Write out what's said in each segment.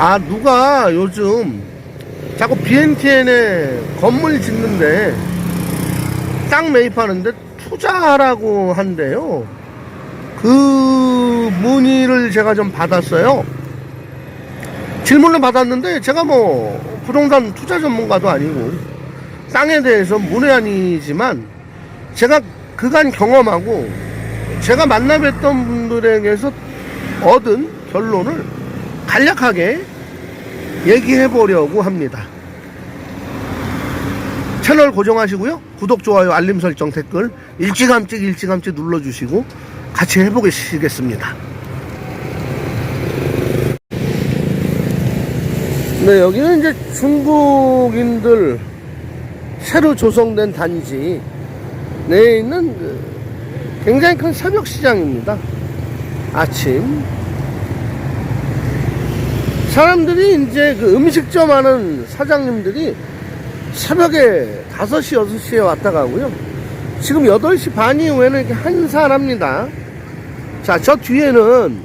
아 누가 요즘 자꾸 BNTN에 건물 짓는데 땅 매입하는데 투자하라고 한대요. 그 문의를 제가 좀 받았어요. 질문을 받았는데 제가 뭐 부동산 투자 전문가도 아니고 땅에 대해서 문외한이지만 제가 그간 경험하고 제가 만나뵀던 분들에게서 얻은 결론을 간략하게 얘기해 보려고 합니다. 채널 고정하시고요. 구독, 좋아요, 알림 설정, 댓글 일찌감치 일찌감치 눌러주시고 같이 해보시겠습니다. 네, 여기는 이제 중국인들 새로 조성된 단지 내에 있는 그 굉장히 큰 새벽 시장입니다. 아침 사람들이 이제 그 음식점 하는 사장님들이 새벽에 5시, 6시에 왔다 가고요. 지금 8시 반 이후에는 이렇게 한산합니다. 자, 저 뒤에는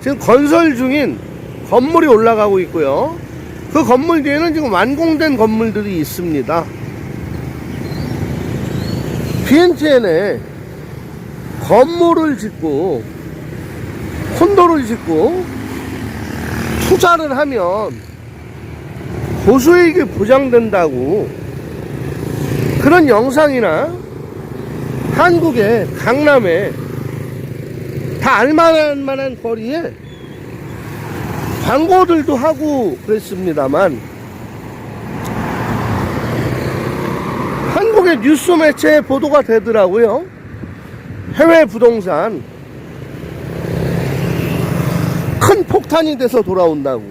지금 건설 중인 건물이 올라가고 있고요. 그 건물 뒤에는 지금 완공된 건물들이 있습니다. BNTN에 건물을 짓고 콘도를 짓고 투자를 하면 고수익이 보장된다고 그런 영상이나 한국의 강남에 다 알만한 만한 거리에 광고들도 하고 그랬습니다만 한국의 뉴스 매체에 보도가 되더라고요. 해외 부동산 큰 폭탄이 돼서 돌아온다고.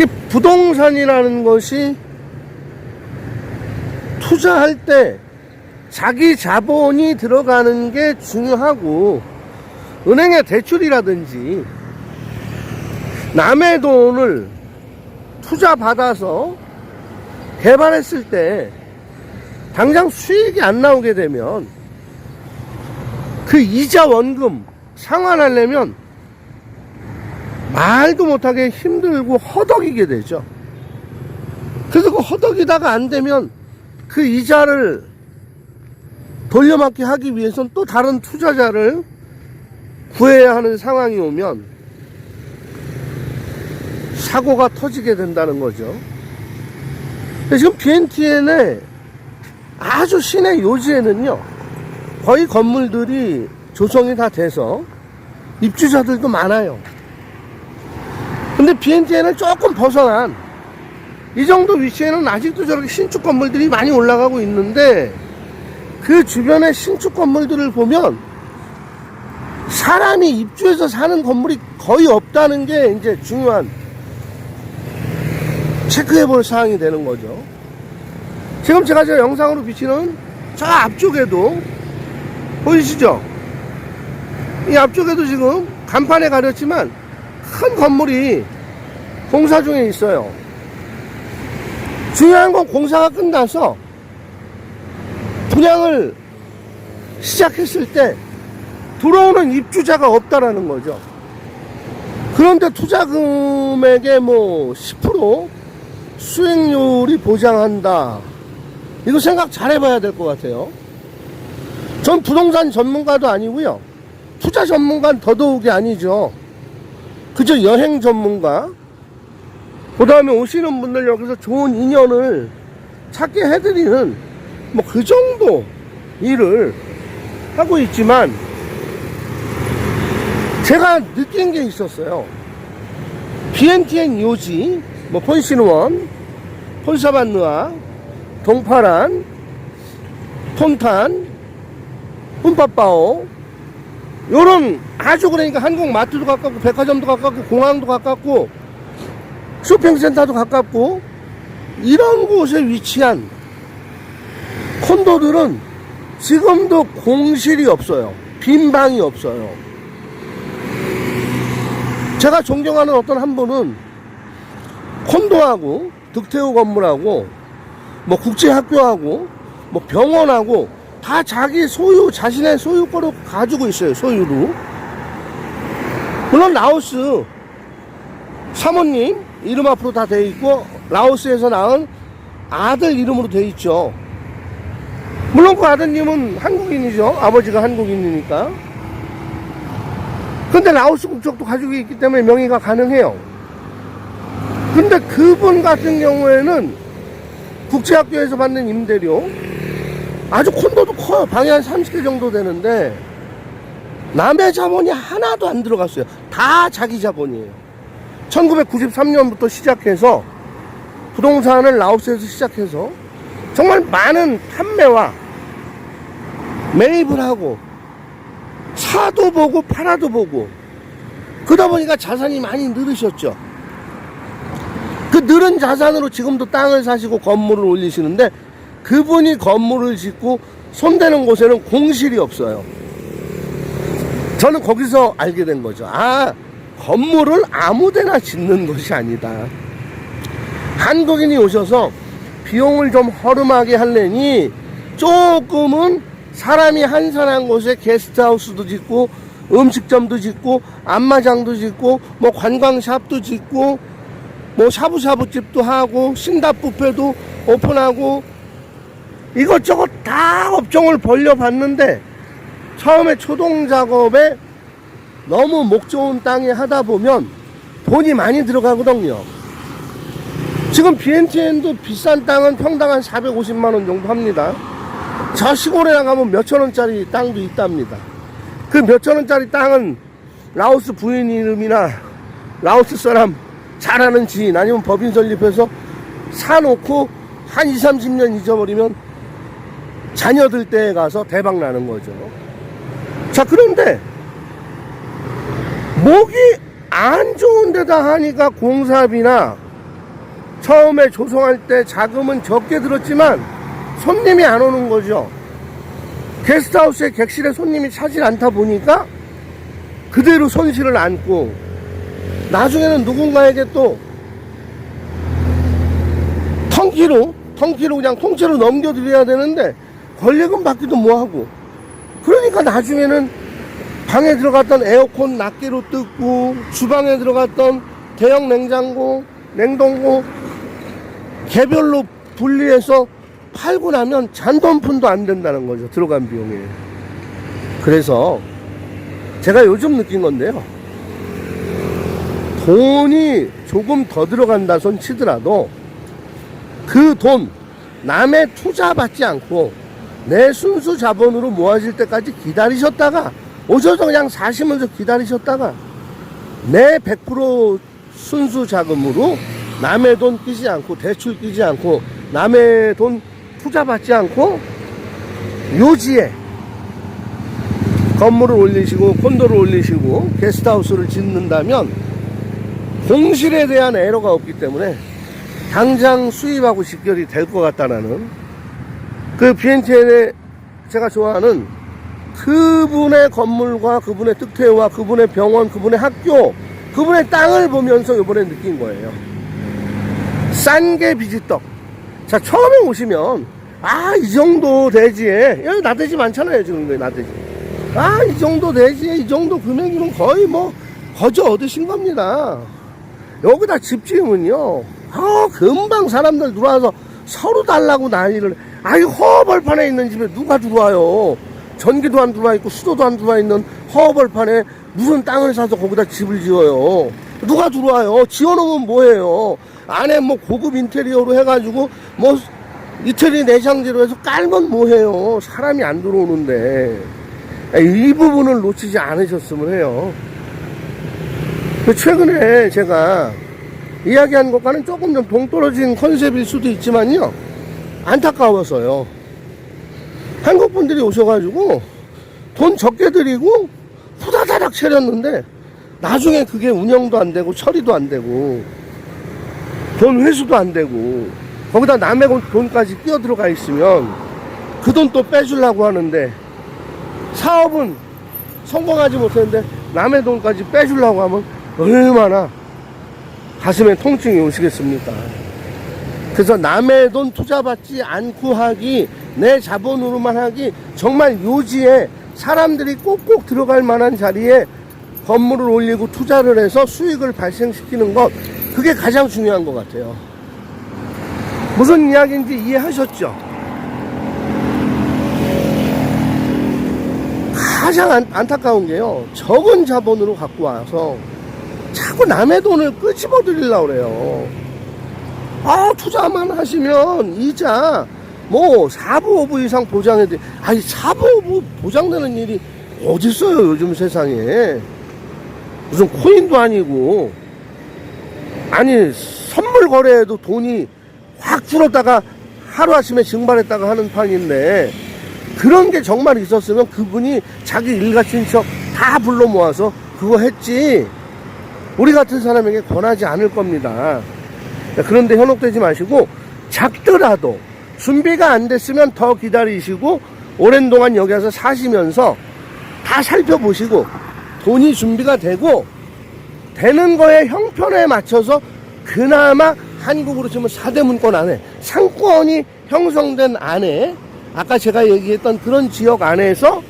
이 부동산이라는 것이 투자할 때 자기 자본이 들어가는 게 중요하고 은행에 대출이라든지 남의 돈을 투자 받아서 개발했을 때 당장 수익이 안 나오게 되면 그 이자 원금 상환하려면 말도 못하게 힘들고 허덕이게 되죠. 그래서 그 허덕이다가 안 되면 그 이자를 돌려막기 하기 위해서는 또 다른 투자자를 구해야 하는 상황이 오면 사고가 터지게 된다는 거죠. 지금 BNTN의 아주 시내 요지에는요, 거의 건물들이 조성이 다 돼서 입주자들도 많아요. 근데 BNTN은 조금 벗어난 이 정도 위치에는 아직도 저렇게 신축 건물들이 많이 올라가고 있는데 그 주변의 신축 건물들을 보면 사람이 입주해서 사는 건물이 거의 없다는 게 이제 중요한 체크해 볼 사항이 되는 거죠. 지금 제가 저 영상으로 비치는 저 앞쪽에도 보이시죠? 이 앞쪽에도 지금 간판에 가렸지만 큰 건물이 공사 중에 있어요. 중요한 건 공사가 끝나서 분양을 시작했을 때 들어오는 입주자가 없다라는 거죠. 그런데 투자 금액의 뭐 10% 수익률이 보장한다. 이거 생각 잘 해봐야 될 것 같아요. 전 부동산 전문가도 아니고요. 투자 전문가는 더더욱이 아니죠. 그저 여행 전문가. 그 다음에 오시는 분들 여기서 좋은 인연을 찾게 해드리는 뭐 그 정도 일을 하고 있지만 제가 느낀 게 있었어요. BNTN 요지, 뭐 폰신원, 폰사반느아, 동파란, 폰탄, 뿜빠빠오 요런 아주 그러니까 한국 마트도 가깝고 백화점도 가깝고 공항도 가깝고 쇼핑센터도 가깝고 이런 곳에 위치한 콘도들은 지금도 공실이 없어요. 빈 방이 없어요. 제가 존경하는 어떤 한 분은 콘도하고 득태우 건물하고 뭐 국제학교하고 뭐 병원하고 다 자기 소유 자신의 소유 거로 가지고 있어요 소유로 물론 라오스 사모님 이름 앞으로 다돼 있고 라오스에서 낳은 아들 이름으로 돼 있죠. 물론 그 아드님은 한국인이죠. 아버지가 한국인이니까. 근데 라오스 국적도 가지고 있기 때문에 명의가 가능해요. 근데 그분 같은 경우에는 국제학교에서 받는 임대료 아주 콘도도 커요. 방이 한 30개 정도 되는데 남의 자본이 하나도 안 들어갔어요. 다 자기 자본이에요. 1993년부터 시작해서 부동산을 라오스에서 시작해서 정말 많은 판매와 매입을 하고 사도 보고 팔아도 보고 그러다 보니까 자산이 많이 늘으셨죠. 그 늘은 자산으로 지금도 땅을 사시고 건물을 올리시는데 그분이 건물을 짓고 손대는 곳에는 공실이 없어요. 저는 거기서 알게 된 거죠. 아, 건물을 아무데나 짓는 것이 아니다. 한국인이 오셔서 비용을 좀 허름하게 하려니 조금은 사람이 한산한 곳에 게스트하우스도 짓고 음식점도 짓고 안마장도 짓고 뭐 관광샵도 짓고 뭐 샤브샤브 집도 하고 신답 뷔페도 오픈하고 이것저것 다 업종을 벌려봤는데 처음에 초동 작업에 너무 목 좋은 땅에 하다 보면 돈이 많이 들어가거든요. 지금 BNTN도 비싼 땅은 평당 한 450만 원 정도 합니다. 저 시골에 나가면 몇천 원짜리 땅도 있답니다. 그 몇천 원짜리 땅은 라오스 부인 이름이나 라오스 사람 잘 아는 지인 아니면 법인 설립해서 사놓고 한 2, 30년 잊어버리면 자녀들 때에 가서 대박 나는 거죠. 자, 그런데 목이 안 좋은 데다 하니까 공사비나 처음에 조성할 때 자금은 적게 들었지만 손님이 안 오는 거죠. 게스트하우스에 객실에 손님이 차질 않다 보니까 그대로 손실을 안고 나중에는 누군가에게 또 텅키로 텅키로 그냥 통째로 넘겨드려야 되는데 권리금 받기도 뭐하고 그러니까 나중에는 방에 들어갔던 에어컨 낱개로 뜯고 주방에 들어갔던 대형 냉장고 냉동고 개별로 분리해서 팔고 나면 잔돈푼도 안 된다는 거죠 들어간 비용에 그래서 제가 요즘 느낀 건데요. 돈이 조금 더 들어간다 손 치더라도 그 돈 남의 투자 받지 않고 내 순수 자본으로 모아질 때까지 기다리셨다가 오셔서 그냥 사시면서 기다리셨다가 내 100% 순수 자금으로 남의 돈 끼지 않고 대출 끼지 않고 남의 돈 투자 받지 않고 요지에 건물을 올리시고 콘도를 올리시고 게스트하우스를 짓는다면 공실에 대한 애로가 없기 때문에 당장 수입하고 직결이 될 것 같다라는 그 BNTN에 제가 좋아하는 그분의 건물과 그분의 특혜와 그분의 병원, 그분의 학교, 그분의 땅을 보면서 이번에 느낀 거예요. 싼 게 비지떡. 자, 처음에 오시면, 아, 이 정도 대지에, 여기 나대지 많잖아요, 지금 나대지. 아, 이 정도 대지에, 이 정도 금액이면 거의 뭐, 거저 얻으신 겁니다. 여기다 집 지으면요, 아, 금방 사람들 들어와서 서로 달라고 난리를, 아이, 허벌판에 있는 집에 누가 들어와요. 전기도 안 들어와 있고, 수도도 안 들어와 있는 허벌판에 무슨 땅을 사서 거기다 집을 지어요. 누가 들어와요? 지어놓으면 뭐해요? 안에 뭐 고급 인테리어로 해가지고 뭐 이태리 내장재로 해서 깔면 뭐해요? 사람이 안 들어오는데 이 부분을 놓치지 않으셨으면 해요. 그 최근에 제가 이야기한 것과는 조금 좀 동떨어진 컨셉일 수도 있지만요. 안타까워서요. 한국 분들이 오셔가지고 돈 적게 드리고 후다다닥 채렸는데 나중에 그게 운영도 안 되고 처리도 안 되고 돈 회수도 안 되고 거기다 남의 돈까지 끼어 들어가 있으면 그 돈 또 빼주려고 하는데 사업은 성공하지 못했는데 남의 돈까지 빼주려고 하면 얼마나 가슴에 통증이 오시겠습니까? 그래서 남의 돈 투자받지 않고 하기 내 자본으로만 하기 정말 요지에 사람들이 꼭꼭 들어갈 만한 자리에 건물을 올리고 투자를 해서 수익을 발생시키는 것 그게 가장 중요한 것 같아요. 무슨 이야기인지 이해하셨죠? 가장 안, 안타까운 게요. 적은 자본으로 갖고 와서 자꾸 남의 돈을 끄집어 들이려고 그래요. 아, 투자만 하시면 이자 뭐 4부 5부 이상 보장해 드 아니 4부 5부 보장되는 일이 어딨어요 요즘 세상에. 무슨 코인도 아니고. 아니 선물 거래에도 돈이 확 줄었다가 하루아침에 증발했다가 하는 판인데 그런 게 정말 있었으면 그분이 자기 일가 친척 다 불러 모아서 그거 했지. 우리 같은 사람에게 권하지 않을 겁니다. 그런데 현혹되지 마시고 작더라도 준비가 안 됐으면 더 기다리시고 오랜 동안 여기 와서 사시면서 다 살펴보시고 돈이 준비가 되고 되는 거에 형편에 맞춰서 그나마 한국으로 치면 사대문권 안에 상권이 형성된 안에 아까 제가 얘기했던 그런 지역 안에서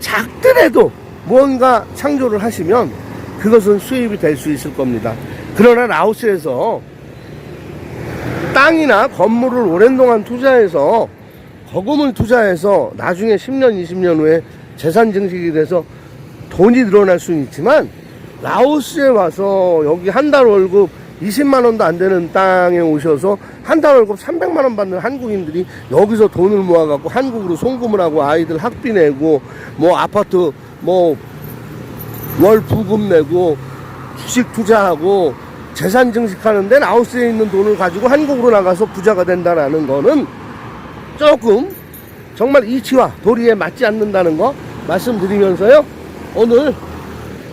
작더라도 무언가 창조를 하시면 그것은 수입이 될 수 있을 겁니다. 그러나 라오스에서 땅이나 건물을 오랜 동안 투자해서 거금을 투자해서 나중에 10년, 20년 후에 재산 증식이 돼서 돈이 늘어날 수는 있지만 라오스에 와서 여기 한 달 월급 20만 원도 안 되는 땅에 오셔서 한 달 월급 300만 원 받는 한국인들이 여기서 돈을 모아갖고 한국으로 송금을 하고 아이들 학비 내고 뭐 아파트 뭐 월 부금 내고 주식 투자하고 재산 증식하는데 라오스에 있는 돈을 가지고 한국으로 나가서 부자가 된다라는 거는 조금 정말 이치와 도리에 맞지 않는다는 거 말씀드리면서요. 오늘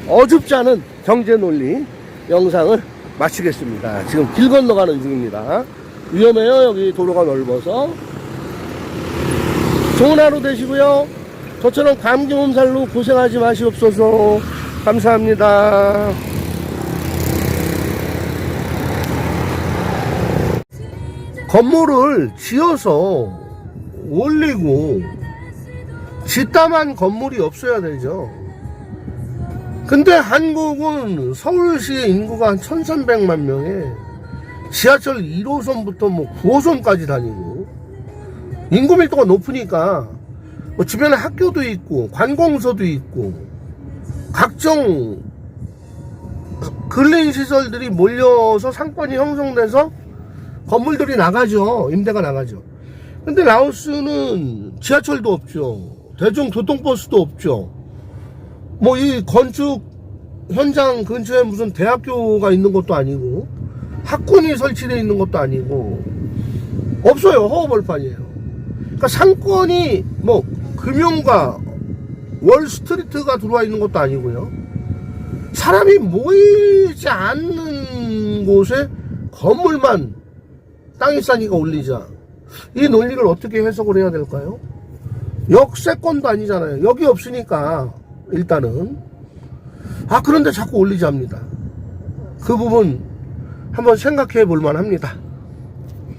어줍지 않은 경제 논리 영상을 마치겠습니다. 지금 길 건너가는 중입니다. 위험해요. 여기 도로가 넓어서. 좋은 하루 되시고요. 저처럼 감기 몸살로 고생하지 마시옵소서. 감사합니다 건물을 지어서 올리고 짓담한 건물이 없어야 되죠. 근데 한국은 서울시의 인구가 한 1300만 명에 지하철 1호선부터 뭐 9호선까지 다니고 인구 밀도가 높으니까 뭐 주변에 학교도 있고 관공서도 있고 각종 근린 시설들이 몰려서 상권이 형성돼서 건물들이 나가죠. 임대가 나가죠. 근데 라오스는 지하철도 없죠. 대중교통버스도 없죠. 뭐 이 건축 현장 근처에 무슨 대학교가 있는 것도 아니고 학군이 설치되어 있는 것도 아니고 없어요. 허허벌판이에요. 그러니까 상권이 뭐 금융가 월스트리트가 들어와 있는 것도 아니고요. 사람이 모이지 않는 곳에 건물만 땅이 싸니까 올리자. 이 논리를 어떻게 해석을 해야 될까요? 역세권도 아니잖아요. 여기 없으니까 일단은 아 그런데 자꾸 올리자 합니다. 그 부분 한번 생각해 볼 만합니다.